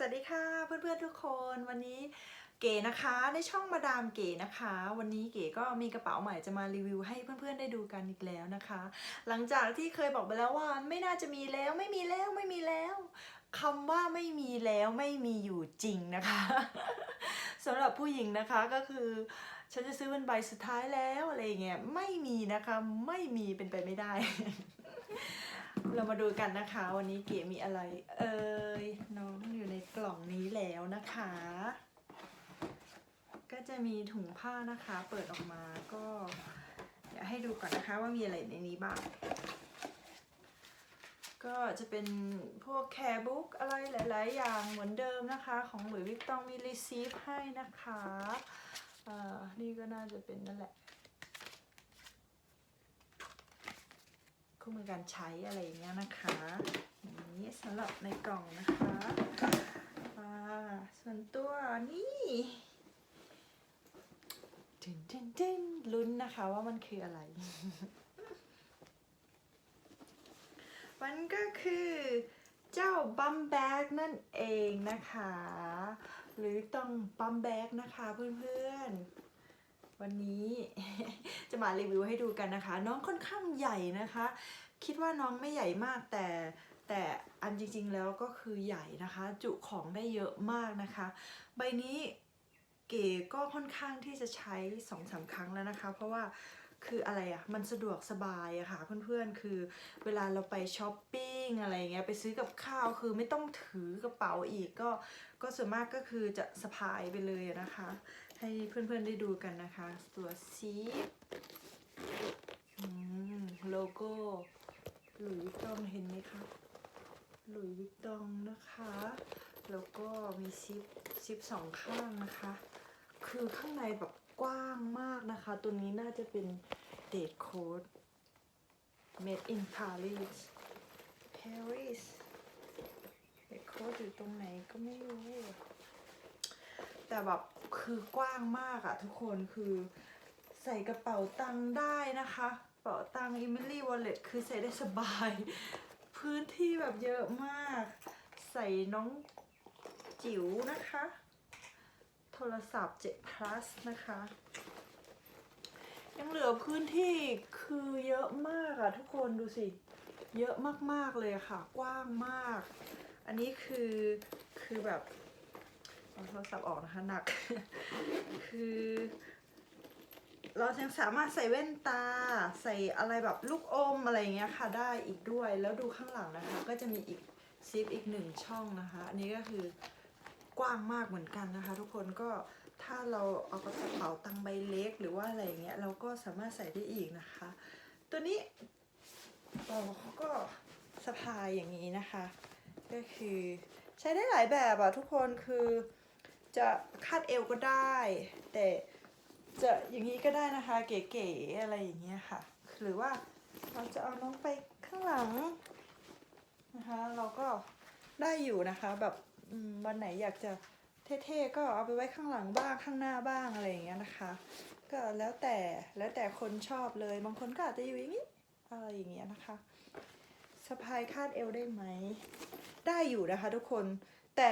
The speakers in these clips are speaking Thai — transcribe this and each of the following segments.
สวัสดีค่ะเพื่อนๆทุกคนวันนี้เก๋นะคะในช่องมาดามเก๋นะคะ วันนี้เก๋ก็มีกระเป๋าใหม่จะมารีวิวให้เพื่อนๆได้ดูกันอีกแล้วนะคะ หลังจากที่เคยบอกไปแล้วว่าไม่น่าจะมีแล้วไม่มีแล้วไม่มีแล้วคำว่าไม่มีแล้วไม่มีอยู่จริงนะคะสำหรับผู้หญิงนะคะก็คือฉันจะซื้อเป็นใบสุดท้ายแล้วอะไรอย่างเงี้ยไม่มีนะคะไม่มีเป็นไปไม่ได้ เรามาดูกันนะคะ วันนี้เก๋มีอะไร เอ่ยน้องอยู่ในกล่องนี้แล้วนะคะ ก็จะมีถุงผ้านะคะ เปิดออกมาก็เดี๋ยวให้ดูก่อนนะคะว่ามีอะไรในนี้บ้าง ก็จะเป็นพวกแคร์บุ๊กอะไรหลาย ๆ อย่างเหมือนเดิมนะคะ ของหลุยส์วิกตองมีรีซีฟให้นะคะอ่านี่ก็น่าจะเป็นนั่นแหละ คู่มือการใช้อะไรอย่างเงี้ยนะคะอย่างนี้สำหรับในกล่องนะคะอ่าส่วนตัวนี่ดึนดึนดึนลุ้นนะคะว่ามันคืออะไร มันก็คือเจ้าบัมแบกนั่นเองนะคะ หรือต้องบัมแบกนะคะเพื่อนๆ วันนี้จะมารีวิวให้ดูกันนะคะ น้องค่อนข้างใหญ่นะคะ คิดว่าน้องไม่ใหญ่มากแต่แต่อันจริงๆแล้วก็คือใหญ่นะคะ จุของได้เยอะมากนะคะ ใบนี้เก๋ก็ค่อนข้างที่จะใช้สองสามครั้งแล้วนะคะ เพราะว่าคืออะไรอะ่ะมันสะดวกสบายอะค่ะเพื่อนๆ คือเวลาเราไปช้อปปิ้งอะไรเงี้ยไปซื้อกับข้าวคือไม่ต้องถือกระเป๋าอีกก็ก็ส่วนมากก็คือจะสะพายไปเลยนะคะ ให้เพื่อนๆได้ดูกันนะคะ ตัวซีอืมโลโก้หลุยส์วิกตองเห็นไหมคะหลุยส์วิกตองนะคะ แล้วก็มีซิปซิปสองข้างนะคะ คือข้างในแบบกว้างมากนะคะ ตัวนี้น่าจะเป็นเดทโค้ด made in Paris Paris เดทโค้ดอยู่ตรงไหนก็ไม่รู้ แต่แบบ คือกว้างมากอะทุกคนคือใส่กระเป๋าตังค์ได้นะคะกระเป๋าตังค์ Emily Wallet คือใส่ได้สบาย พื้นที่แบบเยอะมาก ใส่น้องจิ๋วนะคะ โทรศัพท์7 plus นะคะยังเหลือพื้นที่คือเยอะมากอะทุกคนดูสิ เยอะมากๆเลยค่ะ กว้างมาก อันนี้คือคือแบบ เอาโทรศัพท์ออกนะคะหนัก คือ เรายังสามารถใส่แว่นตา ใส่อะไรแบบลูกอมอะไรอย่างเงี้ยค่ะได้อีกด้วย แล้วดูข้างหลังนะคะ ก็จะมีอีกซิปอีกหนึ่งช่องนะคะ อันนี้ก็คือกว้างมากเหมือนกันนะคะ ทุกคนก็ถ้าเราเอากระเป๋าตังใบเล็กหรือว่าอะไรอย่างเงี้ยเราก็สามารถใส่ได้อีกนะคะ ตัวนี้เขาก็สะพายอย่างนี้นะคะ ก็คือใช้ได้หลายแบบอะทุกคนคือ จะคาดเอวก็ได้ แต่จะอย่างนี้ก็ได้นะคะ เก๋ๆอะไรอย่างเงี้ยค่ะ หรือว่าเราจะเอาน้องไปข้างหลังนะคะ เราก็ได้อยู่นะคะแบบวันไหนอยากจะเท่ๆก็เอาไปไว้ข้างหลังบ้างข้างหน้าบ้างอะไรอย่างเงี้ยนะคะ ก็แล้วแต่แล้วแต่คนชอบเลย บางคนก็อาจจะอยู่อย่างนี้อะไรอย่างเงี้ยนะคะสะพายคาดเอวได้ไหม ได้อยู่นะคะทุกคนแต่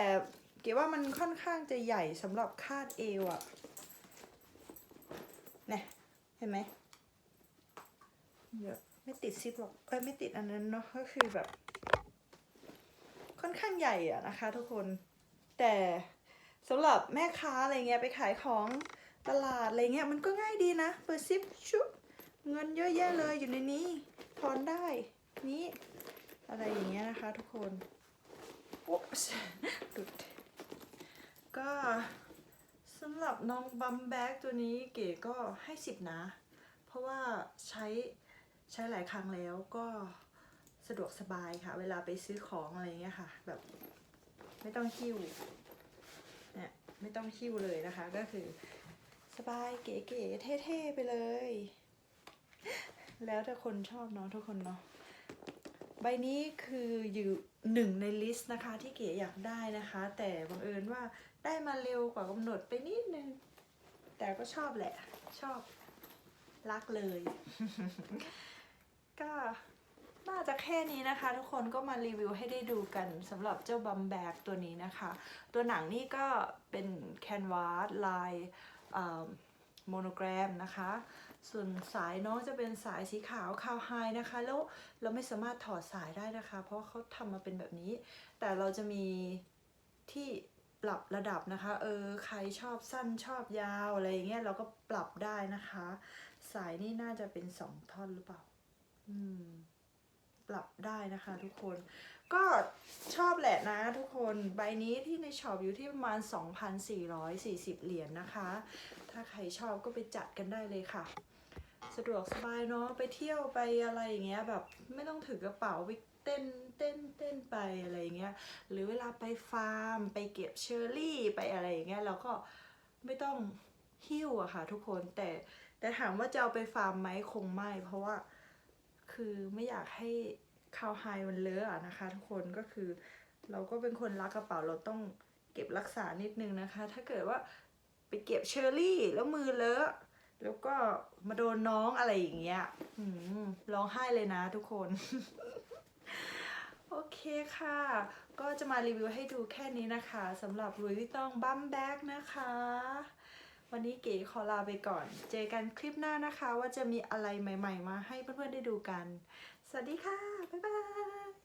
เก๋ว่ามันค่อนข้างจะใหญ่สำหรับคาดเอวอะเนี่ยเห็นไหมเยอะไม่ติดซิปหรอกเอ้ยไม่ติดอันนั้นเนาะก็คือแบบ ค่อนข้างใหญ่อะนะคะ ทุกคน แต่สำหรับแม่ค้าอะไรเงี้ยไปขายของตลาดอะไรเงี้ยมันก็ง่ายดีนะเปิดซิปชุบเงินเยอะแยะเลยอยู่ในนี้ถอนได้นี้อะไรอย่างเงี้ยนะคะ ทุกคนโอ๊ปส์หลุด ก็สำหรับน้องบัมแบ็กตัวนี้เก๋ก็ให้สิบนะ เพราะว่าใช้ใช้หลายครั้งแล้วก็สะดวกสบายค่ะ เวลาไปซื้อของอะไรเงี้ยค่ะ แบบไม่ต้องหิ้วเนี่ยไม่ต้องหิ้วเลยนะคะ ก็คือสบายเก๋ๆเท่ๆไปเลย แล้วแต่คนชอบเนาะทุกคนเนาะ บนี้คืออยู่หนึ่งในลิสต์นะคะที่เก๋อยากได้นะคะ แต่บังเอิญว่าได้มาเร็วกว่ากำหนดไปนิดนึง แต่ก็ชอบแหละ ชอบรักเลย ก็น่าจะแค่นี้นะคะ ทุกคนก็มารีวิวให้ได้ดูกันสำหรับเจ้าบัมแบกตัวนี้นะคะ ตัวหนังนี่ก็เป็นแคนวาสลาย โมโนแกรมนะคะ ส่วนสายน้องจะเป็นสายสีขาวคาวไฮนะคะ แล้วเราไม่สามารถถอดสายได้นะคะ เพราะเขาทำมาเป็นแบบนี้ แต่เราจะมีที่ปรับระดับนะคะ เออ ใครชอบสั้นชอบยาวอะไรอย่างเงี้ยเราก็ปรับได้นะคะ สายนี่น่าจะเป็นสองท่อนหรือเปล่า อืม ปรับได้นะคะ ทุกคน ก็ชอบแหละนะ ทุกคน ใบนี้ที่ในช็อปอยู่ที่ประมาณ 2,440 เหรียญนะคะ ถ้าใครชอบก็ไปจัดกันได้เลยค่ะ สะดวกสบายเนาะไปเที่ยวไปอะไรอย่างเงี้ยแบบไม่ต้องถือกระเป๋าไปเต้นเต้นเต้นไปอะไรอย่างเงี้ยหรือเวลาไปฟาร์ม ไปเก็บเชอร์รี่ไปอะไรอย่างเงี้ยเราก็ไม่ต้องหิ้วอะค่ะทุกคนแต่แต่ถามว่าจะเอาไปฟาร์มไหมคงไม่ เพราะว่าคือไม่อยากให้คาวไฮมันเลอะอะนะคะ ทุกคนก็คือ เราก็เป็นคนรักกระเป๋าเราต้องเก็บรักษานิดนึงนะคะ ถ้าเกิดว่า ไปเก็บเชอร์รี่แล้วมือเลอะ แล้วก็มาโดนน้องอะไรอย่างเงี้ยร้องไห้เลยนะทุกคน โอเคค่ะ ก็จะมารีวิวให้ดูแค่นี้นะคะสำหรับ Louis Vuitton Bum Bag นะคะ วันนี้เก๋ขอลาไปก่อน เจอกันคลิปหน้านะคะ ว่าจะมีอะไรใหม่ ๆ มาให้เพื่อนๆได้ดูกัน สวัสดีค่ะ บ๊ายบาย